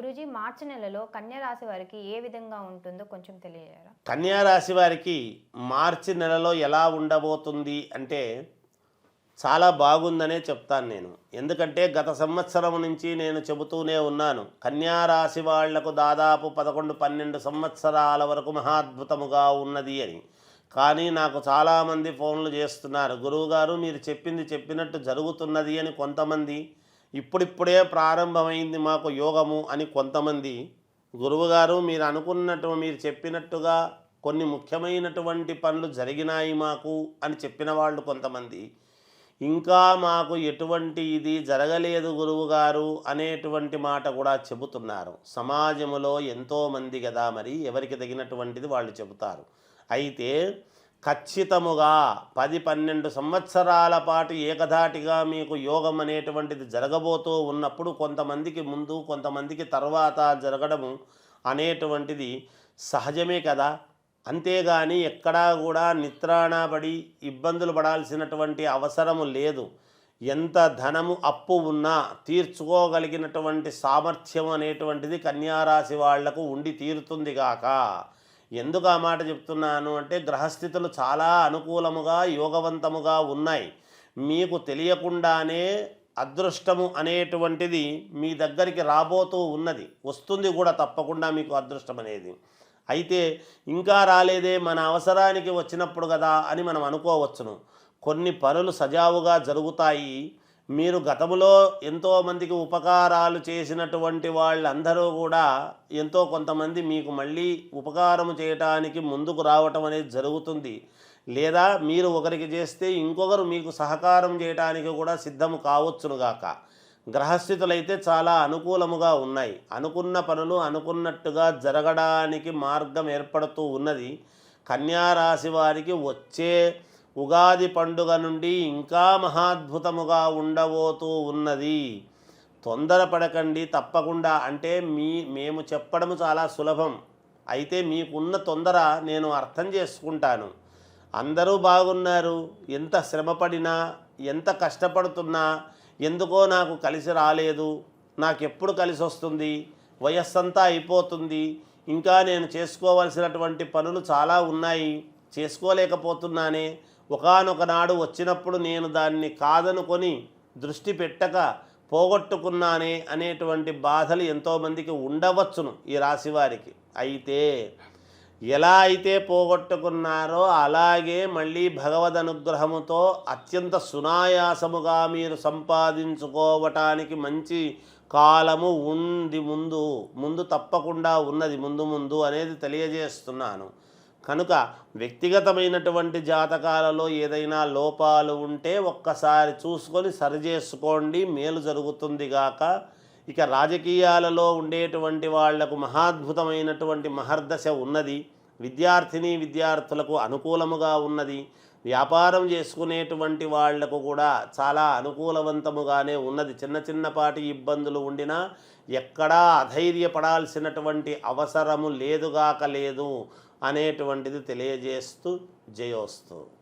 గురుజీ మార్చి నెలలో కన్యారాశి వారికి ఏ విధంగా ఉంటుందో కొంచెం తెలియజేయరా? కన్యా రాశి వారికి మార్చి నెలలో ఎలా ఉండబోతుంది అంటే చాలా బాగుందనే చెప్తాను నేను. ఎందుకంటే గత సంవత్సరం నుంచి నేను చెబుతూనే ఉన్నాను కన్యా రాశి వాళ్ళకు దాదాపు పదకొండు పన్నెండు సంవత్సరాల వరకు మహాద్భుతముగా ఉన్నది అని. కానీ నాకు చాలామంది ఫోన్లు చేస్తున్నారు గురువుగారు మీరు చెప్పింది చెప్పినట్టు జరుగుతున్నది అని కొంతమంది ఇప్పుడిప్పుడే ప్రారంభమైంది మాకు యోగము అని కొంతమంది గురువుగారు మీరు అనుకున్నట్టు మీరు చెప్పినట్టుగా కొన్ని ముఖ్యమైనటువంటి పనులు జరిగినాయి మాకు అని చెప్పిన వాళ్ళు కొంతమంది. ఇంకా మాకు ఎటువంటి ఇది జరగలేదు గురువుగారు అనేటువంటి మాట కూడా చెబుతున్నారు. సమాజములో ఎంతోమంది కదా మరి ఎవరికి తగినటువంటిది వాళ్ళు చెబుతారు. అయితే ఖచ్చితముగా పది పన్నెండు సంవత్సరాల పాటు ఏకధాటిగా మీకు యోగం అనేటువంటిది జరగబోతూ ఉన్నప్పుడు కొంతమందికి ముందు కొంతమందికి తర్వాత జరగడము అనేటువంటిది సహజమే కదా. అంతేగాని ఎక్కడా కూడా నిత్రాణపడి ఇబ్బందులు పడాల్సినటువంటి అవసరము లేదు. ఎంత ధనము అప్పు ఉన్నా తీర్చుకోగలిగినటువంటి సామర్థ్యం అనేటువంటిది కన్యారాశి వాళ్ళకు ఉండి తీరుతుంది గాక. ఎందుకు ఆ మాట చెప్తున్నాను అంటే గ్రహస్థితులు చాలా అనుకూలముగా యోగవంతముగా ఉన్నాయి. మీకు తెలియకుండానే అదృష్టము అనేటువంటిది మీ దగ్గరికి రాబోతూ ఉన్నది. వస్తుంది కూడా తప్పకుండా మీకు అదృష్టం అనేది. అయితే ఇంకా రాలేదే మన అవసరానికి వచ్చినప్పుడు కదా అని మనం అనుకోవచ్చును. కొన్ని పనులు సజావుగా జరుగుతాయి. మీరు గతములో ఎంతోమందికి ఉపకారాలు చేసినటువంటి వాళ్ళందరూ కూడా ఎంతో కొంతమంది మీకు మళ్ళీ ఉపకారం చేయటానికి ముందుకు రావటం అనేది జరుగుతుంది. లేదా మీరు ఒకరికి చేస్తే ఇంకొకరు మీకు సహకారం చేయటానికి కూడా సిద్ధము కావచ్చునుగాక గ్రహస్థితులైతే చాలా అనుకూలముగా ఉన్నాయి. అనుకున్న పనులు అనుకున్నట్టుగా జరగడానికి మార్గం ఏర్పడుతూ ఉన్నది. కన్యారాశి వారికి వచ్చే ఉగాది పండుగ నుండి ఇంకా మహాద్భుతముగా ఉండబోతూ ఉన్నది. తొందరపడకండి తప్పకుండా. అంటే మీ మేము చెప్పడం చాలా సులభం. అయితే మీకున్న తొందర నేను అర్థం చేసుకుంటాను. అందరూ బాగున్నారు. ఎంత శ్రమపడినా ఎంత కష్టపడుతున్నా ఎందుకో నాకు కలిసి రాలేదు. నాకు ఎప్పుడు కలిసి వస్తుంది? వయస్సంతా అయిపోతుంది. ఇంకా నేను చేసుకోవలసినటువంటి పనులు చాలా ఉన్నాయి. చేసుకోలేకపోతున్నానే. ఒకనొక నాడు వచ్చినప్పుడు నేను దాన్ని కాదనుకొని దృష్టి పెట్టక పోగొట్టుకున్నానే అనేటువంటి బాధలు ఎంతోమందికి ఉండవచ్చును ఈ రాశివారికి అయితే ఎలా అయితే పోగొట్టుకున్నారో అలాగే మళ్ళీ భగవద్ అనుగ్రహముతో అత్యంత సునాయాసముగా మీరు సంపాదించుకోవటానికి మంచి కాలము ఉంది ముందు ముందు తప్పకుండా ఉన్నది ముందు ముందు అనేది తెలియజేస్తున్నాను. కనుక వ్యక్తిగతమైనటువంటి జాతకాలలో ఏదైనా లోపాలు ఉంటే ఒక్కసారి చూసుకొని సరిచేసుకోండి మేలు జరుగుతుంది గాక. ఇక రాజకీయాలలో ఉండేటువంటి వాళ్ళకు మహాద్భుతమైనటువంటి మహర్దశ ఉన్నది. విద్యార్థిని విద్యార్థులకు అనుకూలముగా ఉన్నది. వ్యాపారం చేసుకునేటువంటి వాళ్ళకు కూడా చాలా అనుకూలవంతముగానే ఉన్నది. చిన్న చిన్నపాటి ఇబ్బందులు ఉండినా ఎక్కడా అధైర్యపడాల్సినటువంటి అవసరము లేదుగాక లేదు. అనేటువంటిది తెలియజేస్తూ జయోస్తు.